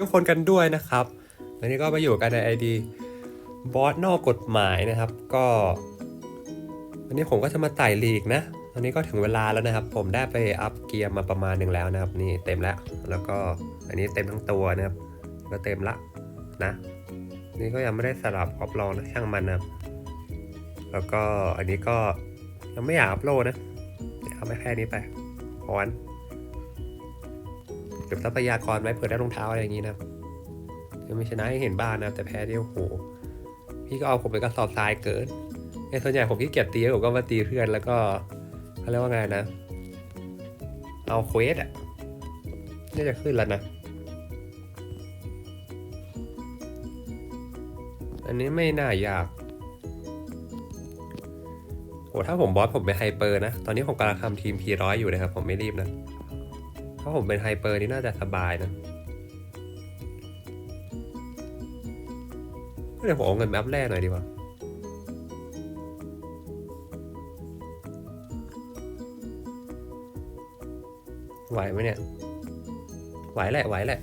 ทุกคนกันด้วยนะครับวันนี้ก็มาอยู่กันในไอดีบอสนอกกฎหมายนะครับ ก็ วันนี้ผมก็จะมาไต่ลีกนะตอนนี้ก็ถึงเวลาแล้วนะครับ ผมได้ไปอัพเกียร์มาประมาณหนึ่งแล้วนะครับนี่เต็มแล้วแล้วก็อันนี้เต็มทั้งตัวนะครับก็เต็มละนะนี่ก็ยังไม่ได้สลับออฟลองนะช่างมันนะครับแล้วก็อันนี้ก็ยังไม่อยากอัพโหลดนะเดี๋ยวเอาไปแค่นี้ไปพอน เก็บทรัพยากรไว้เผื่อได้รองเท้าอะไรอย่างนี้นะครับยังไม่ชนะให้เห็นบ้างนะแต่แพ้ที่โอ้โหพี่ก็เอาผมไปกระสอบทรายเกินไอ้ส่วนใหญ่ผมขี้เกียจตีผมก็มาตีเพื่อนแล้วก็เขาเรียกว่าไงนะ เอาเควสอะน่าจะขึ้นแล้วนะ อันนี้ไม่น่ายากโอ้ถ้าผมบอสผมเป็นไฮเปอร์นะ ตอนนี้ผมกำลังทำทีมพีร้อยอยู่นะครับ ผมไม่รีบนะ ถ้าผมเป็นไฮเปอร์นี่น่าจะสบายนะเดี๋ยวผมเอาเงินไปอัพแรกหน่อยดีกว่าไหวไหมเนี่ย ไหวแหละ ไหวแหละ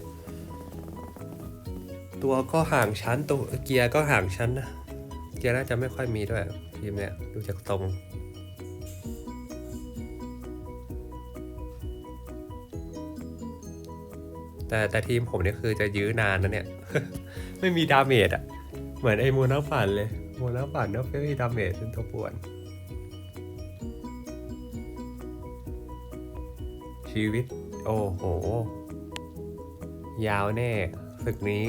ตัวก็ห่างชั้นตัวเกียร์ก็ห่างชั้นนะ เกียร์น่าจะไม่ค่อยมีด้วยทีมเนี่ย ดูจากตรง แต่แต่ทีมผมเนี่ยคือจะยื้อนานนะเนี่ย ไม่มีดาเมจอะเหมือนไอ้มูนัฝันเลยมูนัฝันเนาะไม่มีดาเมจเป็นตัวป่วน ชีวิต โอ้โห ยาวแน่ศึกนี้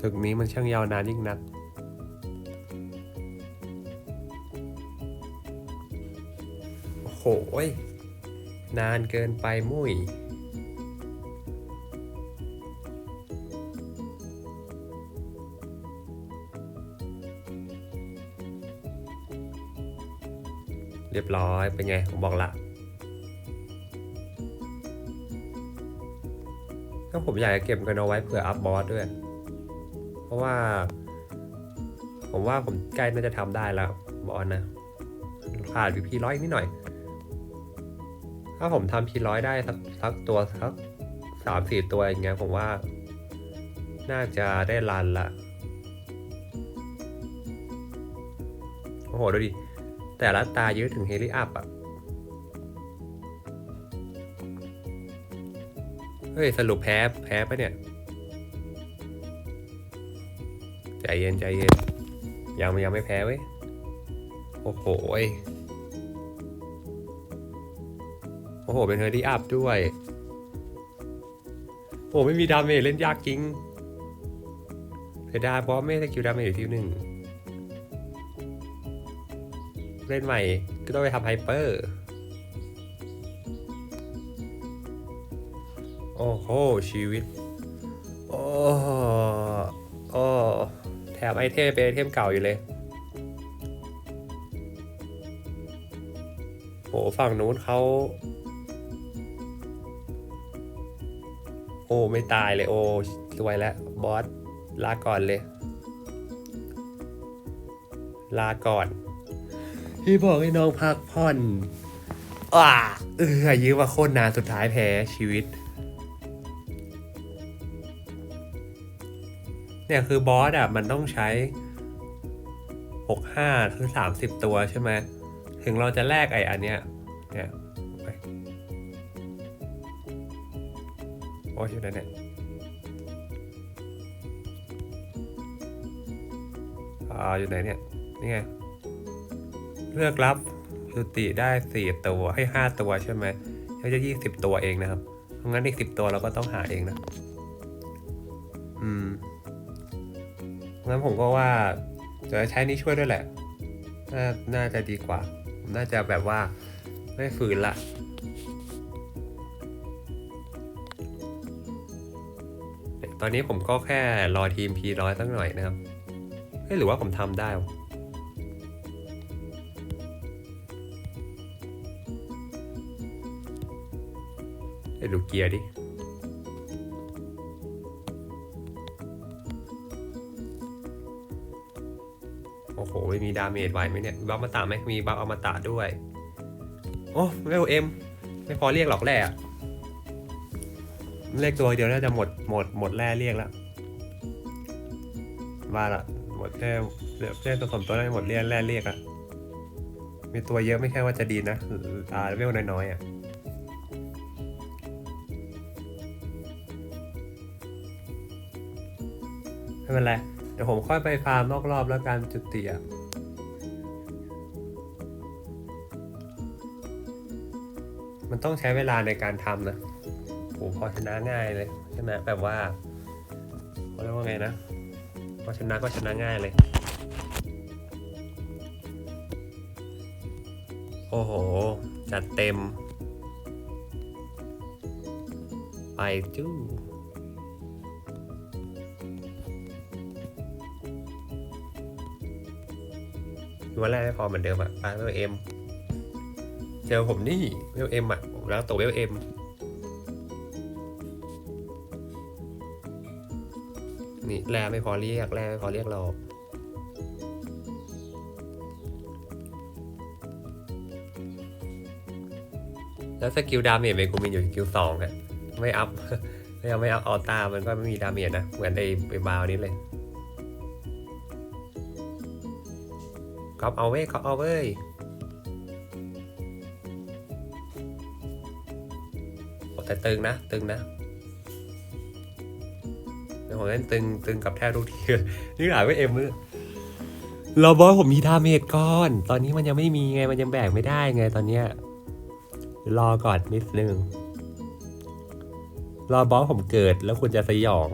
ศึกนี้มันช่างยาวนานยิ่งนักโอ้โหย นานเกินไปมุ้ย เรียบร้อยเป็นไง ผมบอกละก็ผมอยากจะเก็บกันเอาไว้เผื่ออัพบอสด้วย เพราะว่า ผมว่าผมใกล้น่าจะทำได้แล้วบอสนะขาดอยู่พีร้อยนิดหน่อย ถ้าผมทำพีร้อยได้สักสักตัวสักสามสี่ตัวอย่างเงี้ยผมว่า น่าจะได้รันละโอ้โห ดูดิ แต่ละตายืดถึงเฮลิอัพอะ เฮ้ย สรุปแพ้ แพ้ปะเนี่ย ใจเย็น ใจเย็น ยังยังไม่แพ้เว้ย โอ้โห โอ้โห เป็นเฮลิอัพด้วย โอ้โหไม่มีดาเมจเล่นยากจริงเสียดายเพราะไม่ได้สกิลดาเมจอยู่ที่หนึ่ง เล่นใหม่ก็ต้องไปทำไฮเปอร์ โอ้โห ชีวิต โอ้โอ้แถมไอเทมเป็นไอเทมเก่าอยู่เลยโหฝั่งนู้นเขา อ้ไม่ตายเลยโอ้รวยแล้วบอสลาก่อนเลย ลาก่อน พี่บอกให้น้องพักผ่อนอ่าเออยื้อมาโคตรนานสุดท้ายแพ้ชีวิต เนี่ยคือบอสอะ มันต้องใช้65คือ30ตัวใช่ไหมถึงเราจะแลกไอ้อันเนี้ยเนี่ย ไปโอ้ยอยู่ไหนเนี่ยอ่าอยู่ไหนเนี่ย นี่ไง เลือกรับสติได้สี่ตัวให้ห้าตัวใช่ไหมแล้วจะยี่สิบตัวเองนะครับ เพราะงั้นอีกสิบตัวเราก็ต้องหาเองนะ อืม งั้นผมก็ว่าจะใช้นี้ช่วยด้วยแหละ น่าน่าจะดีกว่า น่าจะแบบว่าไม่ฝืนละ ตอนนี้ผมก็แค่รอทีม P ร้อยสักหน่อยนะครับเฮ้ยหรือว่าผมทำได้วะเดี๋ยวดูเกียร์ดิ โอ้โหไม่มีดาเมจไหวไหมเนี่ย บัฟมาตาไหมมีบัฟเอามาตาด้วย โอ้เวลเอ็ม ไม่พอเรียกหรอกแร่อะ เลขตัวเดียวน่าจะหมดหมดหมดแร่เรียกแล้วว่าละหมดแร่เลขตัวสมตัวน่าจะหมดเรียกแร่เรียกอะมีตัวเยอะไม่ใช่ว่าจะดีนะอ่าเวลน้อยๆอะไม่เป็นไรเดี๋ยวผมค่อยไปฟาร์มนอกรอบแล้วกันจุดเตียมันต้องใช้เวลาในการทำนะ หพอชนะง่ายเลยชนะแบบว่าเขาเรียกว่าไงนะพอชนะก็ชนะง่ายเลย โอ้โห จัดเต็ม ไปจู้วันแรกไม่พอเหมือนเดิมอะปาเวลเอ็ม เจอผมนี่เวลเอ็มอะผมแล้วตัวเวลเอ็ม นี่แร่ไม่พอเรียกแร่ไม่พอเรียกเราแล้วสกิลดาเมจเมกูมินอยู่สกิลสองอะไม่อัพไม่เอาไม่อัพออต้ามันก็ไม่มีดาเมจนะ เหมือนไอ้ไอ้บาวนี้เลยก๊อปเอาเว้ยก๊อปเอาเว้ยแต่ตึงนะ ตึงนะ เดี๋ยวผมเล่นตึงตึงกับแทบทุกทีนี่หลายไม่เอ็มมือรอบอสผมมีดาเมจก่อน ตอนนี้มันยังไม่มีไงมันยังแบกไม่ได้ไงตอนเนี้ยรอก่อนนิดนึงรอบอสผมเกิดแล้วคุณจะสยอง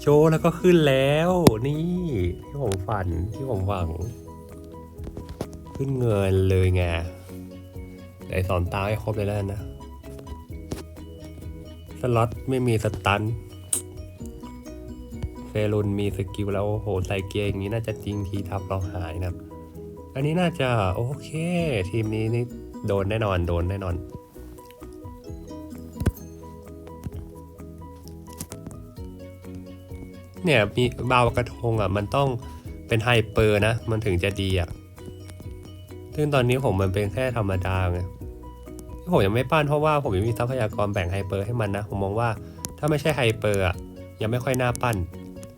โชว์แล้วก็ขึ้นแล้ว นี่ ที่ผมฝันที่ผมหวัง ขึ้นเงินเลยไง ไอสอนตาให้ครบเลยแล้วนะ สล็อตไม่มีสตันเฟรุนมีสกิลแล้วโอ้โหใส่เกียร์อย่างนี้น่าจะจริงทีทับเราหายนะครับอันนี้น่าจะโอเค ทีมนี้นี่โดนแน่นอนโดนแน่นอนเนี่ยมีบาวกระทงอะมันต้องเป็นไฮเปอร์นะ มันถึงจะดีอะ ซึ่งตอนนี้ผมมันเป็นแค่ธรรมดาไง ผมยังไม่ปั้นเพราะว่าผมยังมีทรัพยากรแบ่งไฮเปอร์ให้มันนะ ผมมองว่าถ้าไม่ใช่ไฮเปอร์ยังไม่ค่อยน่าปั้น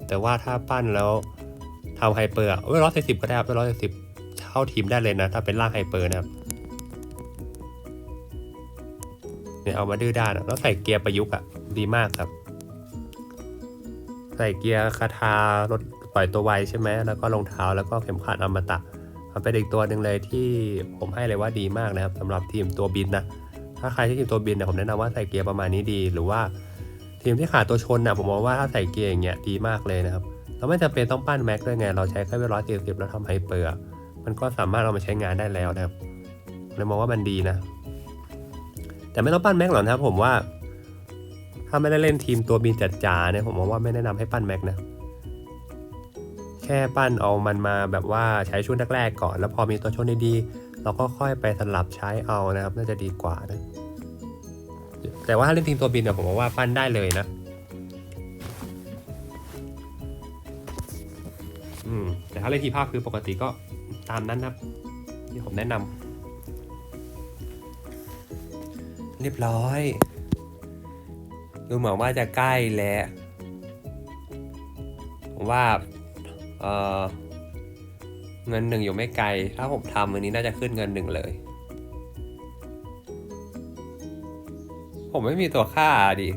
แต่ว่าถ้าปั้นแล้วทำไฮเปอร์เว้ยร้อยสิบก็ได้ครับร้อยสิบเข้าทีมได้เลยนะ ถ้าเป็นร่างไฮเปอร์นะครับเนี่ยเอามาดื้อด้านแล้วใส่เกียร์ประยุกต์อะดีมากครับ ใส่เกียร์คาทารถปล่อยตัวไวใช่ไหมแล้วก็รองเท้าแล้วก็เข็มขัดอมตะ มันเป็นอีกตัวหนึ่งเลยที่ผมให้เลยว่าดีมากนะครับสำหรับทีมตัวบินนะถ้าใครที่ทีมตัวบินเนี่ยผมแนะนำว่าใส่เกียร์ประมาณนี้ดี หรือว่าทีมที่ขาดตัวชนนะผมมองว่าถ้าใส่เกียร์อย่างเงี้ยดีมากเลยนะครับเราไม่จำเป็นต้องปั้นแม็กด้วยไงเราใช้แค่ร้อยสี่สิบแล้วทำไฮเปอร์มันก็สามารถเอามาใช้งานได้แล้วนะครับเลยมองว่ามันดีนะ แต่ไม่ต้องปั้นแม็กหรอกนะครับผมว่าถ้าไม่ได้เล่นทีมตัวบินจัดจ๋าเนี่ยผมมองว่าไม่แนะนำให้ปั้นแม็กนะ ค่ปั้นเอามันมาแบบว่าใช้ช่วงแรกๆก่อน แล้วพอมีตัวชนดีๆเราก็ค่อยไปสลับใช้เอานะครับ น่าจะดีกว่านะแต่ว่าถ้าเล่นทีมตัวบินเนี่ยผมว่าปั้นได้เลยนะอืมแต่ถ้าเล่นทีมภาคคือปกติก็ตามนั้นนะครับที่ผมแนะนำเรียบร้อยดูเหมือนว่าจะใกล้แล้วผมว่า เงินหนึ่งอยู่ไม่ไกล ถ้าผมทำวันนี้น่าจะขึ้นเงินหนึ่งเลย ผมไม่มีตัวค่าดิ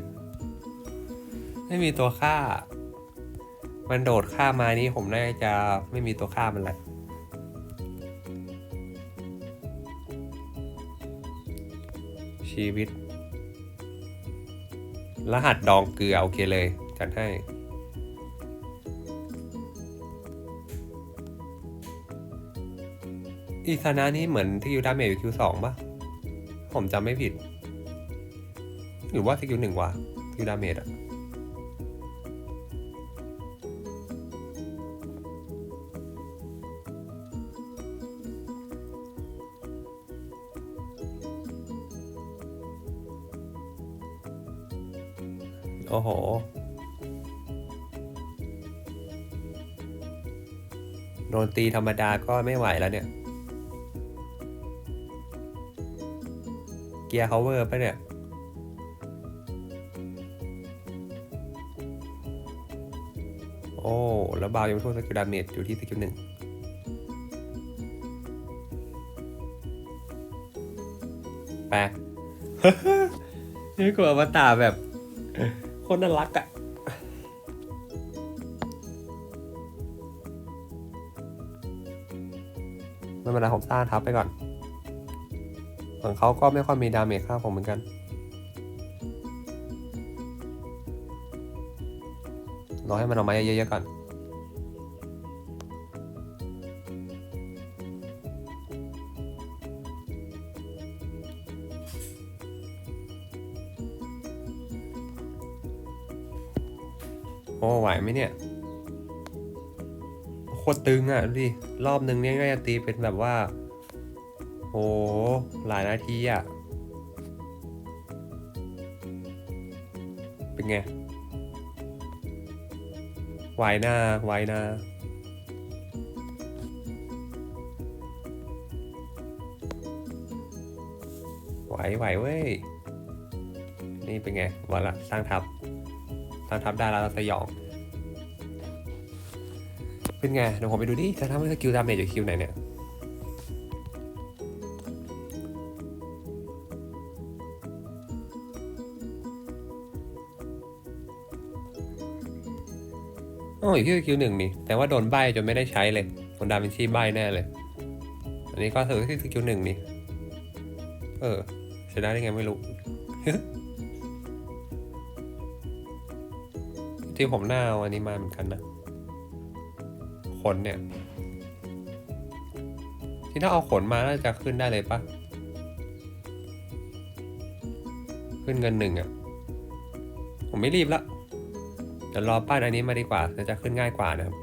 ไม่มีตัวค่า มันโดดค่ามานี้ผมน่าจะไม่มีตัวค่ามันแหละชีวิต รหัสดองเกลือโอเคเลย จัดให้ อีซานะนี่เหมือนที่ยูดาเมจคิวสองป่ะ ผมจำไม่ผิด หรือว่าสกิลหนึ่งวะยูดาเมจอะโอ้โห โดนตีธรรมดาก็ไม่ไหวแล้วเนี่ย เกียร์ cover ปะเนี่ยโอ้ แล้วบาวยังไม่ทั่วสกิลดาเมจอยู่ที่สกิลหนึ่งแปลกนี่กลัวอวตารแบบ คนน่ารักอะไม่เป็นไรผมสร้างทับไปก่อน ของเขาก็ไม่ค่อยมีดาเมจค่าผมเหมือนกัน รอให้มันออกมาเยอะๆก่อนโอ้ไหวไหมเนี่ย โคตรตึงอะ ดูดิ รอบนึงเนี่ยน่าจะตีเป็นแบบว่า โอ้หลายนาทีอะ เป็นไงไหวหน้าไหวหน้าไหวไหวเว้ย นี่เป็นไงวันละสร้างทับ สร้างทับได้แล้วเราสยอง เป็นไงเดี๋ยวผมไปดูดิจะทำให้สกิลดาเมจอยู่คิวไหนเนี่ย อ๋ออยู่ที่สกิลหนึ่งนี่แต่ว่าโดนใบจนไม่ได้ใช้เลยโดนดาวินชีใบแน่เลย อันนี้ก็ถือที่สกิลหนึ่งนี่เออใช้ได้ได้ไงไม่รู้ที่ผมหน้าเอาอันนี้มาเหมือนกันนะขนเนี่ย ที่ถ้าเอาขนมาน่าจะขึ้นได้เลยปะขึ้นเงินหนึ่งอะ่ะ ผมไม่รีบละ เดี๋ยวรอป้านอันนี้มาดีกว่าจะขึ้นง่ายกว่านะครับ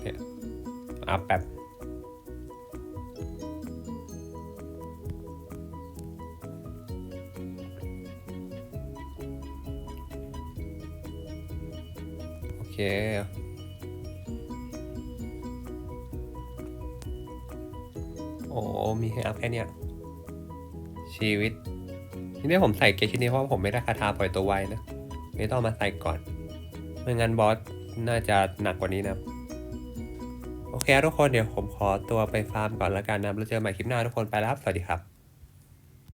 เนี่ยอัพแบบโอเคโอ้มีให้อัพแค่เนี้ยชีวิต ทีนี้ผมใส่เกจชิ้นนี้เพราะว่าผมไม่ได้คาถาปล่อยตัวไวนะ ไม่ต้องมาใส่ก่อน ไม่งั้นบอสน่าจะหนักกว่านี้นะครับ โอเคทุกคนเดี๋ยวผมขอตัวไปฟาร์มก่อนแล้วกันนะแล้วเจอกันใหม่คลิปหน้าทุกคนไปแล้วครับสวัสดีครับ